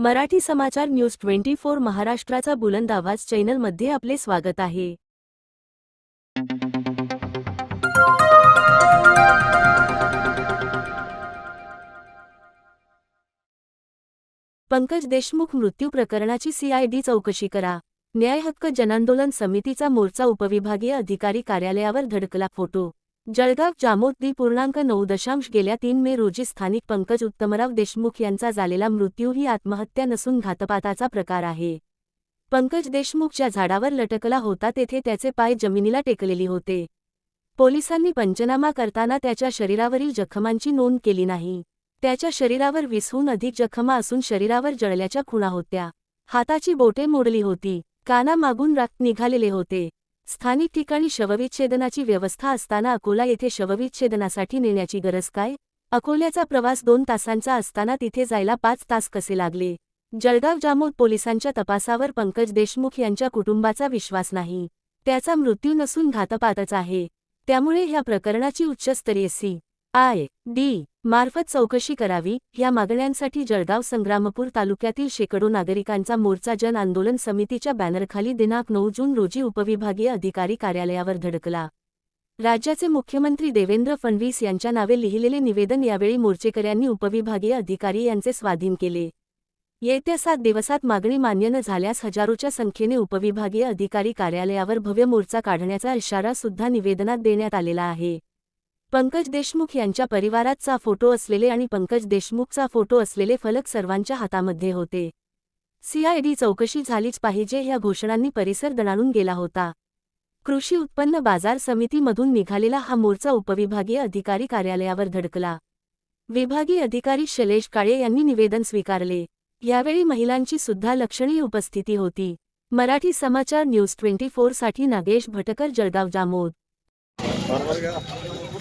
Marathi Samachar news twenty four महाराष्ट्राचा बुलंद आवाज चॅनलमध्ये आपले स्वागत आहे. पंकज देशमुख मृत्यू प्रकरणाची सीआयडी चौकशी करा. न्याय हक्क जनांदोलन समितीचा मोर्चा उपविभागीय अधिकारी कार्यालयावर धडकला फोटो. जळगाव जामोद पूर्णांक नऊ दशांश गेल्या तीन मे रोजी स्थानिक पंकज उत्तमराव देशमुख यांचा झालेला मृत्यू ही आत्महत्या नसून घातपाताचा प्रकार आहे. पंकज देशमुख ज्या झाडावर लटकला होता तेथे त्याचे पाय जमिनीला टेकलेली होते. पोलिसांनी पंचनामा करताना त्याच्या शरीरावरील जखमांची नोंद केली नाही. त्याच्या शरीरावर वीसहून अधिक जखमा असून शरीरावर जळल्याच्या खुणा होत्या. हाताची बोटे मोडली होती. कानामागून रक्त निघालेले होते. स्थानिक ठिकाणी शवविच्छेदनाची व्यवस्था असताना अकोला येथे शवविच्छेदनासाठी नेण्याची गरज काय? अकोल्याचा प्रवास दोन तासांचा असताना तिथे जायला पाच तास कसे लागले? जळगाव जामोद पोलिसांच्या तपासावर पंकज देशमुख यांच्या कुटुंबाचा विश्वास नाही. त्याचा मृत्यू नसून घातपातच आहे. त्यामुळे ह्या प्रकरणाची उच्चस्तरीय सी. आय डी मार्फत चौकशी करावी. या मागण्यांसाठी जळगाव संग्रामपूर तालुक्यातील शेकडो नागरिकांचा मोर्चा जन आंदोलन समितीच्या बॅनरखाली दिनांक नऊ जून रोजी उपविभागीय अधिकारी कार्यालयावर धडकला. राज्याचे मुख्यमंत्री देवेंद्र फडणवीस यांच्या नावे लिहिलेले निवेदन यावेळी मोर्चेकऱ्यांनी उपविभागीय अधिकारी यांचे स्वाधीन केले. येत्या सात दिवसात मागणी मान्य न झाल्यास हजारोच्या संख्येने उपविभागीय अधिकारी कार्यालयावर भव्य मोर्चा काढण्याचा इशारा सुद्धा निवेदनात देण्यात आलेला आहे. पंकज देशमुख यांच्या परिवाराचा फोटो असलेले आणि पंकज देशमुखचा फोटो असलेले फलक सर्वांच्या हातामध्ये होते. सीआयडी चौकशी झालीच पाहिजे ह्या घोषणांनी परिसर दणाणून गेला होता. कृषी उत्पन्न बाजार समितीमधून निघालेला हा मोर्चा उपविभागीय अधिकारी कार्यालयावर धडकला. विभागीय अधिकारी शैलेश काळे यांनी निवेदन स्वीकारले. यावेळी महिलांची सुद्धा लक्षणीय उपस्थिती होती. मराठी समाचार न्यूज ट्वेंटी फोरसाठी नागेश भटकर जळगाव जामोद.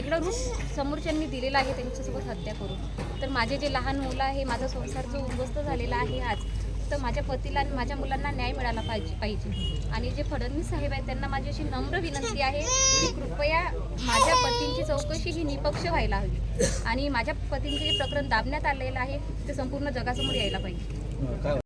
वेगळं रूप समोरच्यांनी दिलेलं आहे त्यांच्यासोबत हत्या करून. तर माझे जे लहान मुलं आहे माझा संसार जो उद्ध्वस्त झालेला आहे आज तर माझ्या पतीला आणि माझ्या मुलांना न्याय मिळाला पाहिजे पाहिजे. आणि जे फडणवीस साहेब आहेत त्यांना माझी अशी नम्र विनंती आहे की कृपया माझ्या पतींची चौकशी ही निपक्ष व्हायला हवी. आणि माझ्या पतींचे जे प्रकरण दाबण्यात आलेलं आहे ते संपूर्ण जगासमोर यायला पाहिजे.